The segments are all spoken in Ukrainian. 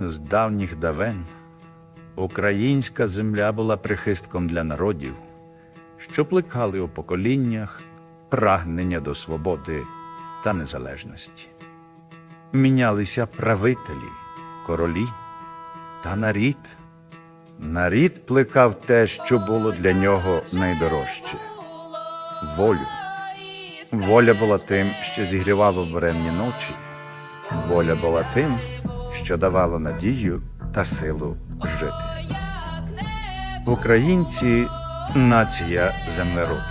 З давніх давен українська земля була прихистком для народів, що плекали у поколіннях прагнення до свободи та незалежності. Мінялися правителі, королі та нарід. Нарід плекав те, що було для нього найдорожче волю. Воля була тим, що зігрівало буремні ночі. Воля була тим, що давала надію та силу жити. Українці нація землерод.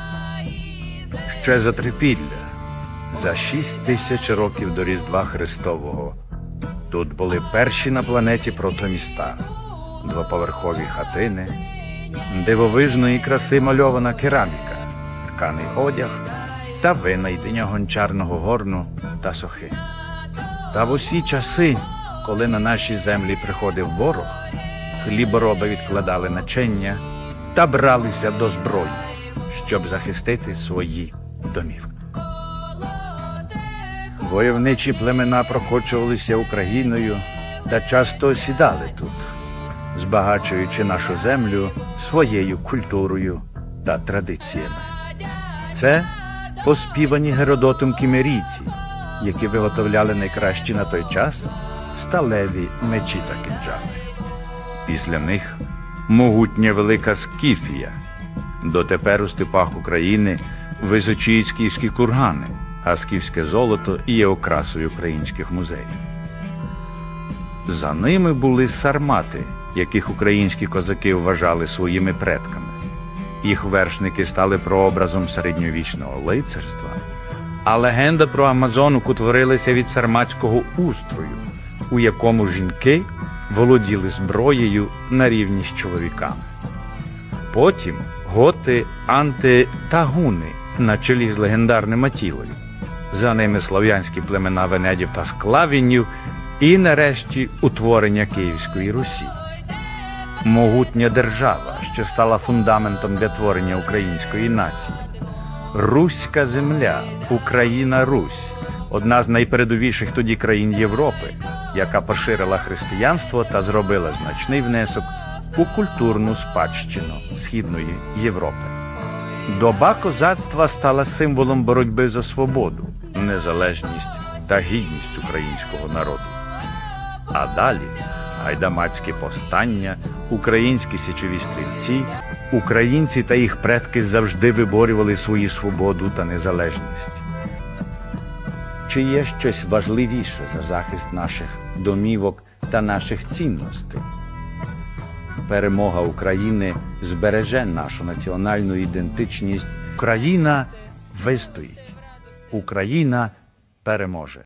Ще за трипілля, за шість тисяч років до Різдва Христового. Тут були перші на планеті протоміста, двоповерхові хатини, дивовижної краси мальована кераміка, тканий одяг та винайдення гончарного горну та сохи. Та в усі часи, коли на наші землі приходив ворог, хлібороби відкладали начення та бралися до зброї, щоб захистити свої домівки. Войовничі племена прокочувалися Україною та часто осідали тут, збагачуючи нашу землю своєю культурою та традиціями. Це оспівані Геродотом кімерійці, які виготовляли найкращі на той час сталеві мечі та кинджали. Після них могутня велика Скіфія. Дотепер у степах України височіють скіфські кургани, а скіфське золото є окрасою українських музеїв. За ними були сармати, яких українські козаки вважали своїми предками. Їх вершники стали прообразом середньовічного лицарства, а легенда про Амазонок утворилася від сарматського устрою, у якому жінки володіли зброєю на рівні з чоловіками. Потім готи, анти та гуни на чолі з легендарним Атілою. За ними слов'янські племена Венедів та Склавінів і нарешті утворення Київської Русі. Могутня держава, що стала фундаментом для творення української нації. Руська земля, Україна Русь, одна з найпередовіших тоді країн Європи, яка поширила християнство та зробила значний внесок у культурну спадщину Східної Європи. Доба козацтва стала символом боротьби за свободу, незалежність та гідність українського народу. А далі гайдамацьке повстання, українські січові стрільці, українці та їх предки завжди виборювали свою свободу та незалежність. Чи є щось важливіше за захист наших домівок та наших цінностей? Перемога України збереже нашу національну ідентичність. Україна вистоїть. Україна переможе.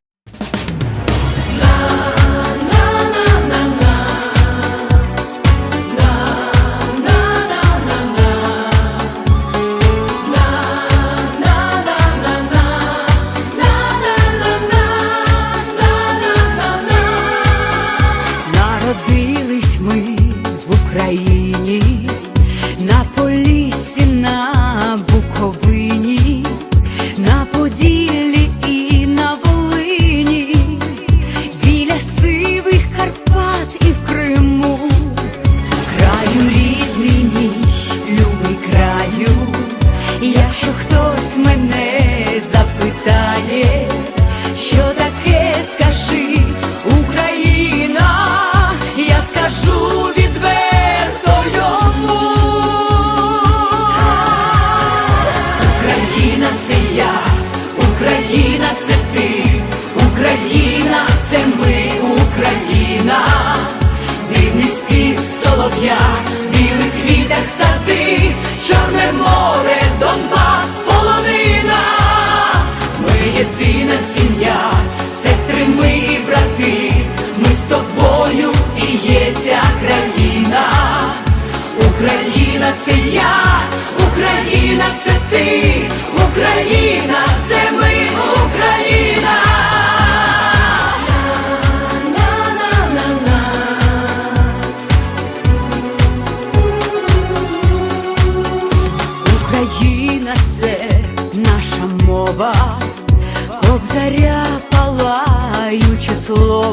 Yeah.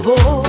favor.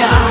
야.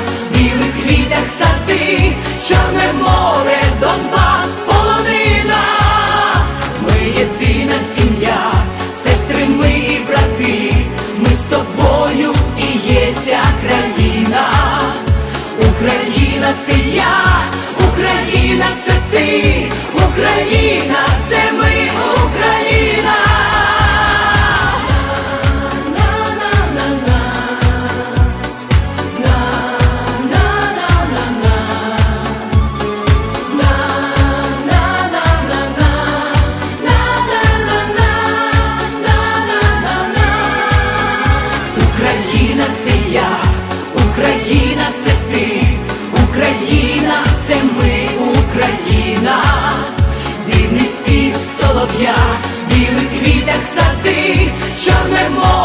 Czarne more.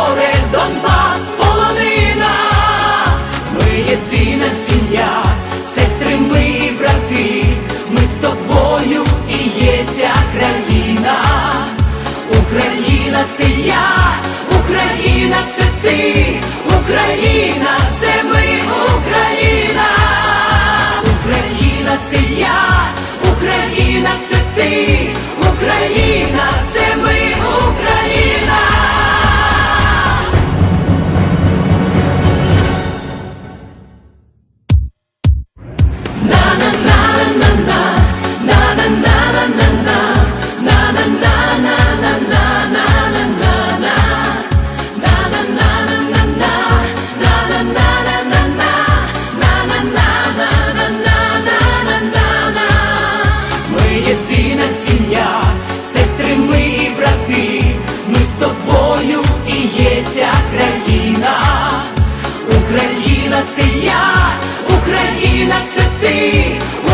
Україна це ти,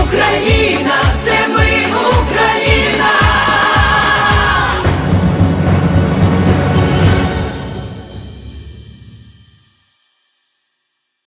Україна це